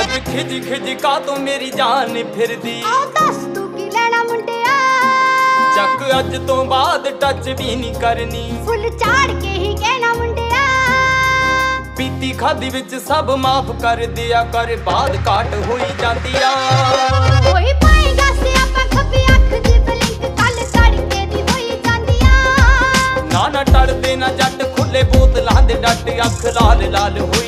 ਅੱਜ ਖਿਜ ਖਿਜ ਕਾ ਤੂੰ ਮੇਰੀ ਜਾਨ ਫਿਰਦੀ। ਆ ਦੱਸ ਤੂੰ ਕੀ ਲੈਣਾ ਮੁੰਡਿਆ? ਚੱਕ ਅੱਜ ਤੋਂ ਬਾਅਦ ਟੱਚ ਵੀ ਨਹੀਂ ਕਰਨੀ। ਫੁੱਲ ਚਾੜ ਕੇ ਹੀ ਕਹਿਣਾ ਮੁੰਡਿਆ। ਪੀਤੀ ਖਾਦੀ ਵਿੱਚ ਸਭ ਮਾਫ ਕਰ ਦਿਆ ਕਰ ਬਾਦ ਕਾਟ ਹੋਈ ਜਾਂਦੀ ਆ। ਕੋਈ ਪਾਏਗਾ ਸਿਆਪਾ ਖੱਬੀ ਅੱਖ ਦੀ ਬਲਿੰਕ ਕੱਲ ਤੜਕੇ ਦੀ ਹੋਈ ਜਾਂਦੀ ਆ। ਨਾ ਨਾ ਟੜਦੇ ਨਾ ਜੱਟ ਖੁੱਲੇ ਬੋਤਲਾਂ ਦੇ ਡੱਟ ਅੱਖ ਲਾਲ ਲਾਲ ਹੋਈ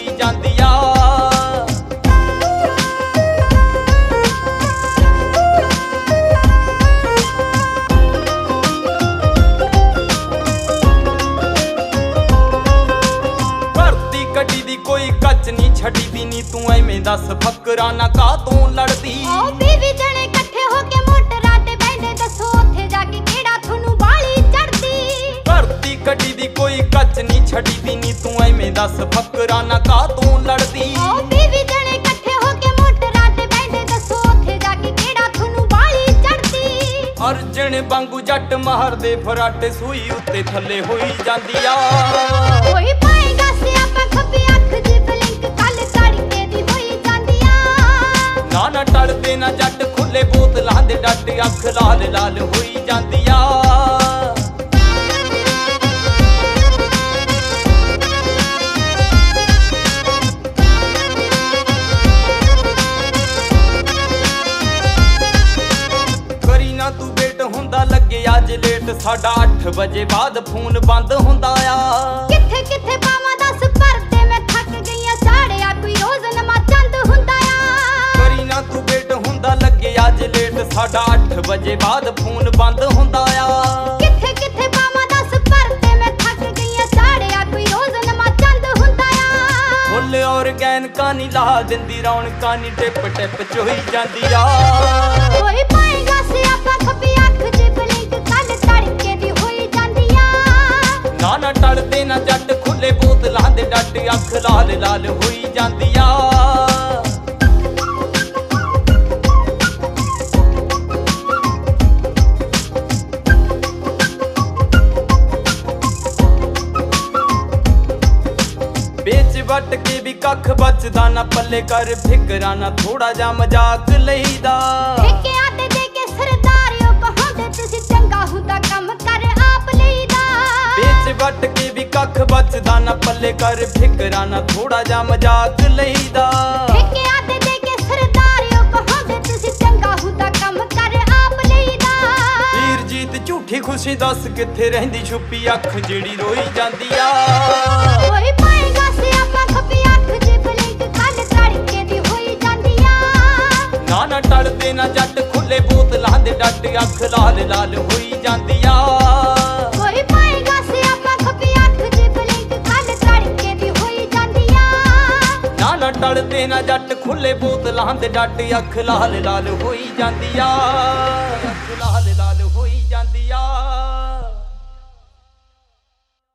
ਨਹੀਂ ਛੱਡੀ ਦੀ ਨੀ ਤੂੰ ਐਵੇਂ ਦੱਸ ਫੱਕਰਾਂ ਨਾ ਕਾ ਤੂੰ ਲੜਦੀ? ਓ ਬੀਵੀ ਜਣੇ ਇਕੱਠੇ ਹੋ ਕੇ ਮੋਟਰਾਂ ਤੇ ਬੈਠੇ ਦੱਸੋ ਉੱਥੇ ਜਾ ਕੇ ਕਿਹੜਾ ਤੁਹਾਨੂੰ ਬਾਲੀ ਚੜਦੀ ਭਰਤੀ ਕੱਢੀ ਦੀ ਕੋਈ ਕੱਚ ਨਹੀਂ ਛੱਡੀ ਦੀ ਨੀ ਤੂੰ ਐਵੇਂ ਦੱਸ ਫੱਕਰਾਂ ਨਾ ਕਾ ਤੂੰ ਲੜਦੀ? ਓ ਬੀਵੀ ਜਣੇ ਇਕੱਠੇ ਹੋ ਕੇ ਮੋਟਰਾਂ ਤੇ ਬੈਠੇ ਦੱਸੋ ਉੱਥੇ ਜਾ ਕੇ ਕਿਹੜਾ ਤੁਹਾਨੂੰ ਬਾਲੀ ਚੜਦੀ ਅਰਜਣ ਵਾਂਗੂ ਜੱਟ ਮਾਰਦੇ ਫਰਾਟੇ ਸੂਈ ਉੱਤੇ ਥੱਲੇ ਹੋਈ ਜਾਂਦੀ ਆ। ਨਾ ਨਾ ਜੱਟ ਖੁੱਲੇ ਬੋਤਲਾਂ ਦੇ ਡੱਟ ਅੱਖ ਲਾਲ ਲਾਲ ਹੋਈ ਜਾਂਦੀ ਆ ਕਰੀ ਨਾ ਤੂੰ ਵੇਟ ਹੁੰਦਾ ਲੱਗੇ ਅੱਜ ਲੇਟ, ਸਾਡਾ 8 ਵਜੇ ਬਾਅਦ ਫੋਨ ਬੰਦ ਹੁੰਦਾ ਆ। ਕਿੱਥੇ ਕਿੱਥੇ ਪਾਵਾਂ ਦੱਸ ਪਰਦੇ ਸਾਡਾ 8 ਵਜੇ ਬਾਅਦ ਫੋਨ ਬੰਦ ਹੁੰਦਾ ਆ। ਕਿੱਥੇ ਕਿੱਥੇ ਪਾਵਾਂ ਦੱਸ ਪਰਦੇ ਮੈਂ ਥੱਕ ਗਈਆਂ ਸਾੜਿਆ ਕੋਈ ਰੋਜ਼ ਨਮਾ ਚੰਦ ਹੁੰਦਾ ਆ। ਫੁੱਲ ਔਰਗੈਨਿਕਾਂ ਨੀ ਲਾ ਦਿੰਦੀ ਰੌਣਕਾਂ ਨੀ ਟਿਪ ਟਿਪ ਚੋਈ ਜਾਂਦੀ ਆ। ਕੋਈ ਪਾਏਗਾ ਸਿਆਪਾ ਖੱਬੀ ਅੱਖ ਦੀ ਬਲਿੰਕ ਕੱਲ ਤੜਕੇ ਦੀ ਹੋਈ ਜਾਂਦੀ ਆ। ਨਾ ਨਾ ਟੜਦੇ ਨਾ ਜੱਟ ਖੁੱਲੇ ਬੋਤਲਾਂ ਦੇ ਡੱਟ ਅੱਖ ਲਾਲ ਲਾਲ ਹੋਈ ਜਾਂਦੀ ਆ। ਵੱਟ ਕੇ ਵੀ ਕੱਖ ਬਚਦਾ ਨਾ ਪੱਲੇ ਕਰ ਫਿਕਰਾਂ ਨਾ ਥੋੜਾ ਜਿਹਾ ਮਜ਼ਾਕ ਲਈਦਾ। ਠੇਕਿਆਂ ਤੇ ਦੇ ਕੇ ਸਰਦਾਰਿਓ ਕਹਾਂਦੇ ਤੁਸੀਂ ਚੰਗਾ ਹੁੰਦਾ ਕੰਮ ਕਰ ਆਪ ਲਈਦਾ। ਵੇਚ ਵੱਟ ਕੇ ਵੀ ਕੱਖ ਬਚਦਾ ਨਾ ਪੱਲੇ ਕਰ ਫਿਕਰਾਂ ਨਾ ਥੋੜਾ ਜਿਹਾ ਮਜ਼ਾਕ ਲਈਦਾ। ਠੇਕਿਆਂ ਤੇ ਦੇ ਕੇ ਸਰਦਾਰਿਓ ਕਹਾਂਦੇ ਤੁਸੀਂ ਚੰਗਾ ਹੁੰਦਾ ਕੰਮ ਕਰ ਆਪ ਲਈਦਾ। ਵੀਰ ਜੀਤ ਝੂਠੀ ਖੁਸ਼ੀ ਦੱਸ ਕਿੱਥੇ ਰਹਿੰਦੀ ਛੁਪੀ ਅੱਖ ਜਿਹੜੀ ਰੋਈ ਜਾਂਦੀ ਆ। ਕੋਈ ਡੱਟ ਅੱਖ ਲਾਲ ਲਾਲ ਹੋਈ ਜਾਂਦੀ ਆ ਕੋਈ ਪਾਏਗਾ ਸਿਆਪਾ ਖੱਬੀ ਅੱਖ ਦੀ ਬਲਿੰਕ ਕੱਲ ਤੜਕੇ ਦੀ ਹੋਈ ਜਾਂਦੀ ਆ ਨਾ ਨਾ ਟੜਦੇ ਨਾ ਜੱਟ ਖੁੱਲੇ ਬੋਤਲਾਂ ਦੇ ਡੱਟ ਅੱਖ ਲਾਲ ਲਾਲ ਹੋਈ ਜਾਂਦੀ ਆ ਅੱਖ ਲਾਲ ਲਾਲ